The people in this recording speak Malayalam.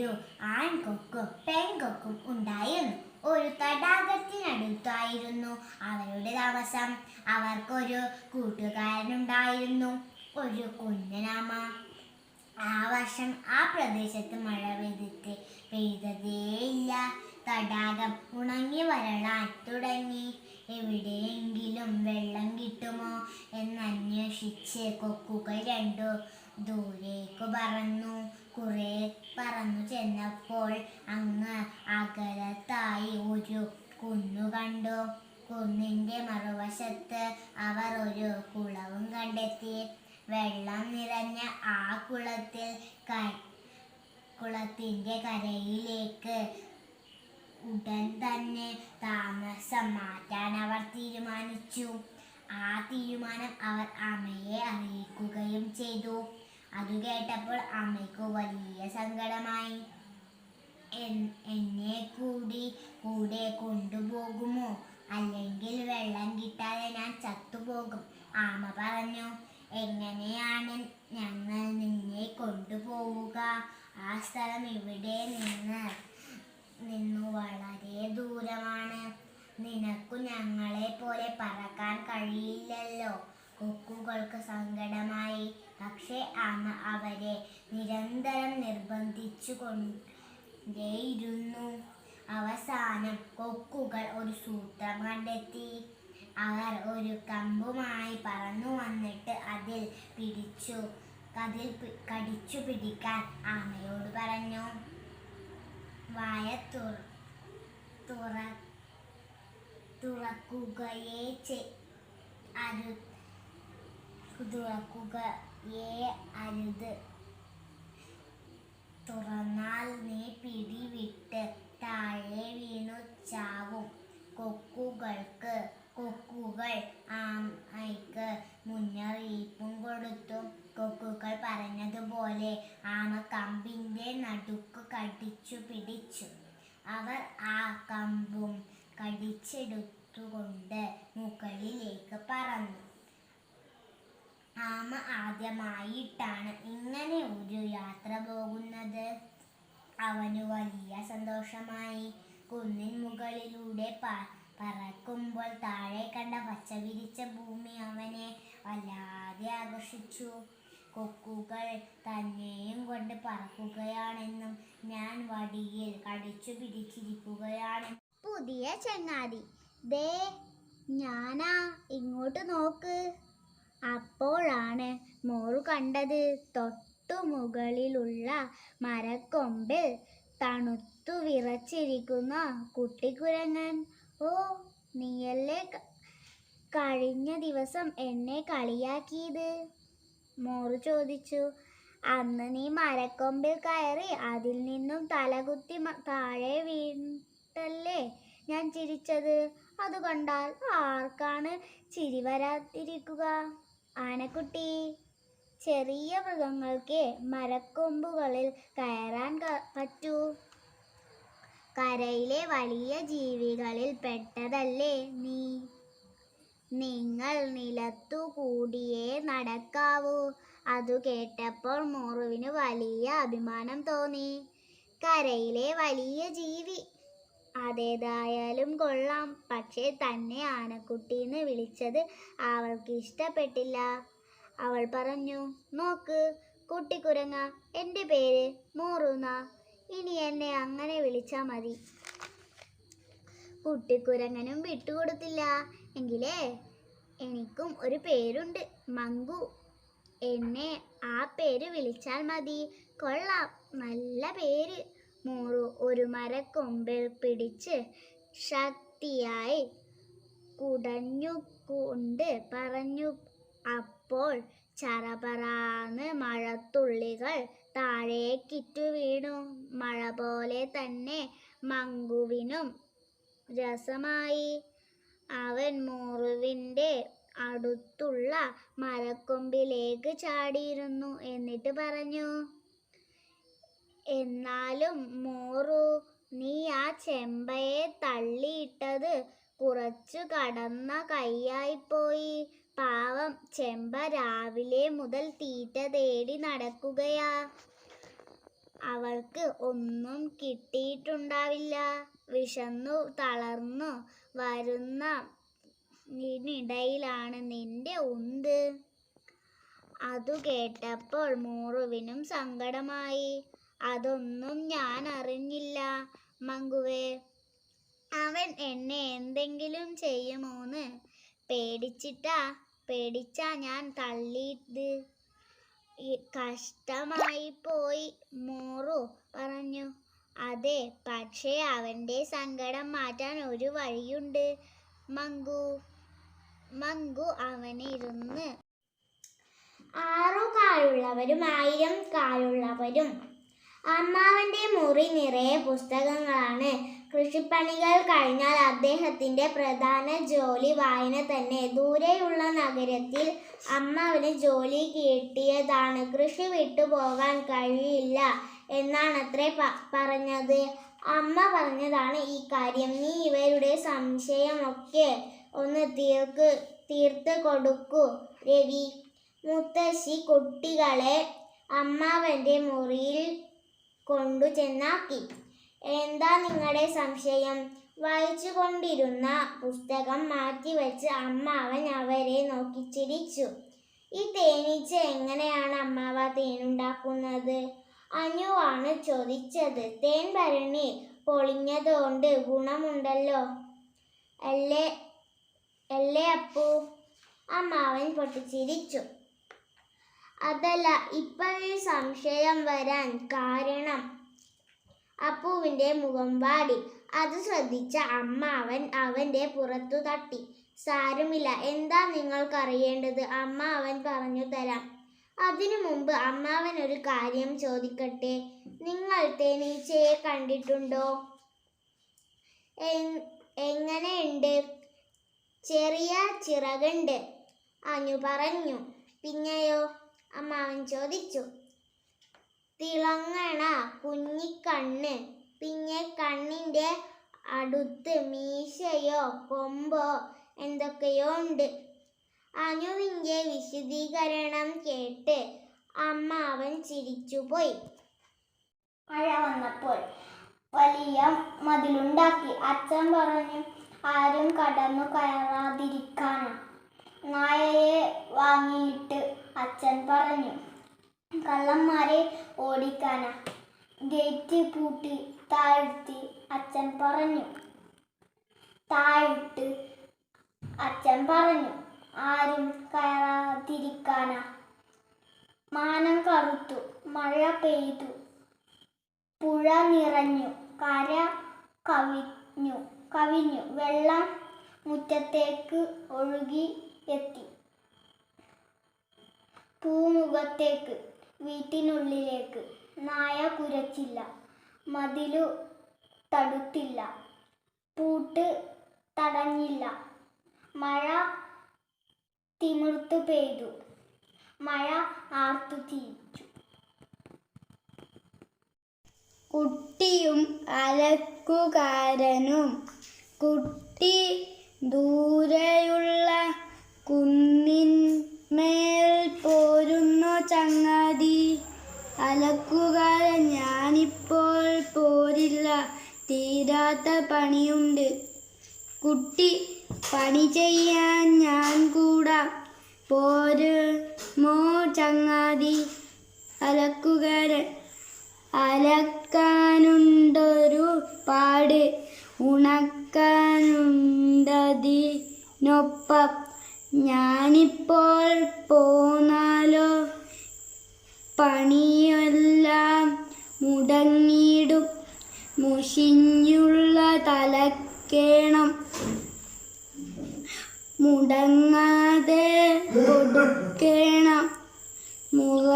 ഒരു ആൺകൊക്കും പെൺകൊക്കും ഉണ്ടായിരുന്നു. ഒരു തടാകത്തിനടുത്തായിരുന്നു അവരുടെ താമസം. അവർക്കൊരു കൂട്ടുകാരനുണ്ടായിരുന്നു. ഒരു കുഞ്ഞനാമ. ആ വർഷം ആ പ്രദേശത്ത് മഴ പെയ്തിട്ട് പെയ്തതേയില്ല. തടാകം ഉണങ്ങി വരളാൻ തുടങ്ങി. എവിടെയെങ്കിലും വെള്ളം കിട്ടുമോ എന്നന്വേഷിച്ച് കൊക്കുകൾ രണ്ടു ദൂരേക്ക് പറന്നു. കുറെ പറന്നു ചെന്നപ്പോൾ അങ്ങ് അകലത്തായി ഒരു കുന്നു കണ്ടു. കുന്നിന്റെ മറുവശത്ത് അവർ ഒരു കുളവും കണ്ടെത്തി. വെള്ളം നിറഞ്ഞ ആ കുളത്തിൽ ക- കുളത്തിന്റെ കരയിലേക്ക് ഉടൻ തന്നെ താമസം മാറ്റാൻ അവർ തീരുമാനിച്ചു. ആ തീരുമാനം അവർ അമ്മയെ അറിയിക്കുകയും ചെയ്തു. അത് കേട്ടപ്പോൾ അമ്മയ്ക്ക് വലിയ സങ്കടമായി. എന്നെ കൂടി കൂടെ കൊണ്ടുപോകുമോ? അല്ലെങ്കിൽ വെള്ളം കിട്ടാതെ ഞാൻ ചത്തുപോകും. ആമ പറഞ്ഞു എങ്ങനെയാണ് ഞങ്ങൾ നിന്നെ കൊണ്ടുപോവുക? ആ സ്ഥലം ഇവിടെ നിന്ന് നിന്നു വളരെ ദൂരമാണ്. നിനക്കു ഞങ്ങളെ പോലെ പറക്കാൻ കഴിയില്ലല്ലോ. കൊക്കുകൾക്ക് സങ്കടമായി. പക്ഷേ അമ്മ അവരെ നിരന്തരം നിർബന്ധിച്ചു കൊണ്ടേയിരുന്നു അവസാനം കൊക്കുകൾ ഒരു സൂത്രം കണ്ടെത്തി. അവർ ഒരു കമ്പുമായി പറന്നു വന്നിട്ട് അതിൽ പിടിച്ചു. അതിൽ കടിച്ചു പിടിക്കാൻ ആമയോട് പറഞ്ഞു. വായ തുറ തുറ തുറക്കുകയേ ചെ അരു തുറക്കുകയേ അരുത്. തുറന്നാൽ നീ പിടിവിട്ട് താഴെ വീണു ചാവും. കൊക്കുകൾക്ക് കൊക്കുകൾ ആമയ്ക്ക് മുന്നറിയിപ്പും കൊടുത്തു. കൊക്കുകൾ പറഞ്ഞതുപോലെ ആമ കമ്പിന്റെ നടുക്ക് കടിച്ചു പിടിച്ചു. അവർ ആ കമ്പും കടിച്ചെടുത്തുകൊണ്ട് മുകളിലേക്ക് ആമ ആദ്യമായിട്ടാണ് ഇങ്ങനെ ഒരു യാത്ര പോകുന്നത്. അവന് വലിയ സന്തോഷമായി. കുന്നിൻ മുകളിലൂടെ പറക്കുമ്പോൾ താഴെ കണ്ട പച്ച വിരിച്ച ഭൂമി അവനെ വല്ലാതെ ആകർഷിച്ചു. കൊക്കുകൾ തന്നെയും കൊണ്ട് പറക്കുകയാണെന്നും ഞാൻ വടിയിൽ കടിച്ചു പിടിച്ചിരിക്കുകയാണ്. പുതിയ ചങ്ങാതി. ദേ ഞാനാ ഇങ്ങോട്ട് നോക്ക്. അപ്പോഴാണ് മോറു കണ്ടത്. തൊട്ടു മുകളിലുള്ള മരക്കൊമ്പിൽ തണുത്തു വിറച്ചിരിക്കുന്ന കുട്ടിക്കുരങ്ങൻ. ഓ നീയല്ലേ കഴിഞ്ഞ ദിവസം എന്നെ കളിയാക്കിയത്? മോറു ചോദിച്ചു. അന്ന് നീ മരക്കൊമ്പിൽ കയറി അതിൽ നിന്നും തലകുത്തി താഴെ വീണ്ടല്ലേ ഞാൻ ചിരിച്ചത്? അത് കണ്ടാൽ ആർക്കാണ് ചിരി വരാതിരിക്കുക? ആനക്കുട്ടി ചെറിയ മൃഗങ്ങൾക്ക് മരക്കൊമ്പുകളിൽ കയറാൻ പറ്റൂ. കരയിലെ വലിയ ജീവികളിൽ പെട്ടതല്ലേ നീ? നിങ്ങൾ നിലത്തു കൂടിയേ നടക്കാവൂ. അതു കേട്ടപ്പോൾ മോറുവിന് വലിയ അഭിമാനം തോന്നി. കരയിലെ വലിയ ജീവി അതേതായാലും കൊള്ളാം. പക്ഷേ തന്നെ ആനക്കുട്ടിന്ന് വിളിച്ചത് അവൾക്ക് ഇഷ്ടപ്പെട്ടില്ല അവൾ പറഞ്ഞു നോക്ക് കുട്ടിക്കുരങ്ങ എന്റെ പേര് മോറുന്ന. ഇനി എന്നെ അങ്ങനെ വിളിച്ചാൽ മതി. കുട്ടിക്കുരങ്ങനും വിട്ടുകൊടുത്തില്ല. എങ്കിലേ എനിക്കും ഒരു പേരുണ്ട് മങ്കു. എന്നെ ആ പേര് വിളിച്ചാൽ മതി. കൊള്ളാം നല്ല പേര്. മോറു ഒരു മരക്കൊമ്പിൽ പിടിച്ച് ശക്തിയായി കുടഞ്ഞുകൊണ്ട് പറഞ്ഞു അപ്പോൾ ചറപറാന്ന് മഴത്തുള്ളികൾ താഴേക്കിറ്റു വീണു. മഴ പോലെ തന്നെ മങ്കുവിനും രസമായി. അവൻ മോറുവിന്റെ അടുത്തുള്ള മരക്കൊമ്പിലേക്ക് ചാടിയിരുന്നു എന്നിട്ട് പറഞ്ഞു എന്നാലും മോറു നീ ആ ചെമ്പയെ തള്ളിയിട്ടത് കുറച്ചു കടന്ന കൈയായിപ്പോയി. പാവം ചെമ്പ രാവിലെ മുതൽ തീറ്റ തേടി നടക്കുകയാ. അവൾക്ക് ഒന്നും കിട്ടിയിട്ടുണ്ടാവില്ല. വിശന്നു തളർന്നു വരുന്ന ഇതിനിടയിലാണ് നിന്റെ ഉന്ത്. അതു കേട്ടപ്പോൾ മോറുവിനും സങ്കടമായി. അതൊന്നും ഞാൻ അറിഞ്ഞില്ല മങ്കുവേ. അവൻ എന്നെ എന്തെങ്കിലും ചെയ്യുമോന്ന് പേടിച്ചിട്ടാ പേടിച്ചാ ഞാൻ തള്ളിയത്. ഈ കഷ്ടമായി പോയി മോറു പറഞ്ഞു. അതെ പക്ഷേ അവന്റെ സങ്കടം മാറ്റാൻ ഒരു വഴിയുണ്ട് മങ്കു. മങ്കു അവനിരുന്ന് ആറു കാലുള്ളവരും ആയിരം കാലുള്ളവരും അമ്മാവന്റെ മുറി നിറയെ പുസ്തകങ്ങളാണ്. കൃഷിപ്പണികൾ കഴിഞ്ഞാൽ അദ്ദേഹത്തിന്റെ പ്രധാന ജോലി വായന തന്നെ. ദൂരെയുള്ള നഗരത്തിൽ അമ്മാവന് ജോലി കിട്ടിയതാണ്. കൃഷി വിട്ടുപോകാൻ കഴിയില്ല എന്നാണത്രേ പറഞ്ഞത്. അമ്മ പറഞ്ഞതാണ് ഈ കാര്യം. നീ ഇവരുടെ സംശയമൊക്കെ ഒന്ന് തീർക്ക് തീർത്ത് കൊടുക്കൂ രവി. മുത്തശ്ശി കുട്ടികളെ അമ്മാവന്റെ മുറിയിൽ കൊണ്ടു ചെന്നാക്കി എന്താ നിങ്ങളുടെ സംശയം? വായിച്ചു കൊണ്ടിരുന്ന പുസ്തകം മാറ്റിവെച്ച് അമ്മാവൻ അവരെ നോക്കി ചിരിച്ചു. ഈ തേനീച്ച എങ്ങനെയാണ് അമ്മാവ തേനുണ്ടാക്കുന്നത്? അനുവാണ് ചോദിച്ചത്. തേൻ ഭരണി പൊളിഞ്ഞതുകൊണ്ട് ഗുണമുണ്ടല്ലോ. അല്ലേ അല്ലേ അപ്പു? അമ്മാവൻ പൊട്ടിച്ചിരിച്ചു. അതല്ല ഇപ്പോഴീ സംശയം വരാൻ കാരണം അപ്പുവിന്റെ മുഖം വാടി. അത് ശ്രദ്ധിച്ച അമ്മ അവൻ അവന്റെ പുറത്തു തട്ടി. സാരമില്ല എന്താ നിങ്ങൾക്കറിയേണ്ടത്? അമ്മ അവൻ പറഞ്ഞു തരാം. അതിനു മുമ്പ് അമ്മാവൻ ഒരു കാര്യം ചോദിക്കട്ടെ? നിങ്ങൾ തേനീച്ചയെ കണ്ടിട്ടുണ്ടോ? എങ്- എങ്ങനെയുണ്ട്? ചെറിയ ചിറകുണ്ട് അനു പറഞ്ഞു. പിന്നെയോ? അമ്മാവൻ ചോദിച്ചു തിളങ്ങണ കുഞ്ഞിക്കണ്ണ് പിന്നെ കണ്ണിന്റെ അടുത്ത് മീശയോ കൊമ്പോ എന്തൊക്കെയോ ഉണ്ട്. അനുവിന്റെ വിശദീകരണം കേട്ട് അമ്മാവൻ ചിരിച്ചുപോയി. മഴ വന്നപ്പോൾ വലിയ മതിലുണ്ടാക്കി. അച്ഛൻ പറഞ്ഞു ആരും കടന്നു കയറാതിരിക്കാനും. നായയെ വാങ്ങിയിട്ട് അച്ഛൻ പറഞ്ഞു. കള്ളന്മാരെ ഓടിക്കാന. ഗേറ്റ് പൂട്ടി താഴ്ത്തി അച്ഛൻ പറഞ്ഞു. താഴ്ത്ത് അച്ഛൻ പറഞ്ഞു. ആരും കയറാതിരിക്കാന. മാനം കറുത്തു. മഴ പെയ്തു. പുഴ നിറഞ്ഞു. കര കവിഞ്ഞു. കവിഞ്ഞു. വെള്ളം മുറ്റത്തേക്ക് ഒഴുകി എത്തി. പൂമുഖത്തേക്ക് വീട്ടിനുള്ളിലേക്ക്. നായ കുരച്ചില്ല. മതിലു തടുത്തില്ല. പൂട്ട് തടഞ്ഞില്ല. മഴ തിമിർത്തു പെയ്തു. മഴ ആർത്തു തിരിച്ചു കുട്ടിയും അലക്കുകാരനും കുട്ടി ദൂരെയുള്ള കുന്നിന്മേൽ പോരുന്നു ചങ്ങാതി. അലക്കുക ഞാനിപ്പോൾ പോരില്ല. തീരാത്ത പണിയുണ്ട്. കുട്ടി പണി ചെയ്യാൻ ഞാൻ കൂടാ. പോരുമോ ചങ്ങാതി. അലക്കുകാരൻ അലക്കാനുണ്ടൊരു പാട് ചെയ്യണം മുടങ്ങാതെ കൊടുക്കണം. മുഖ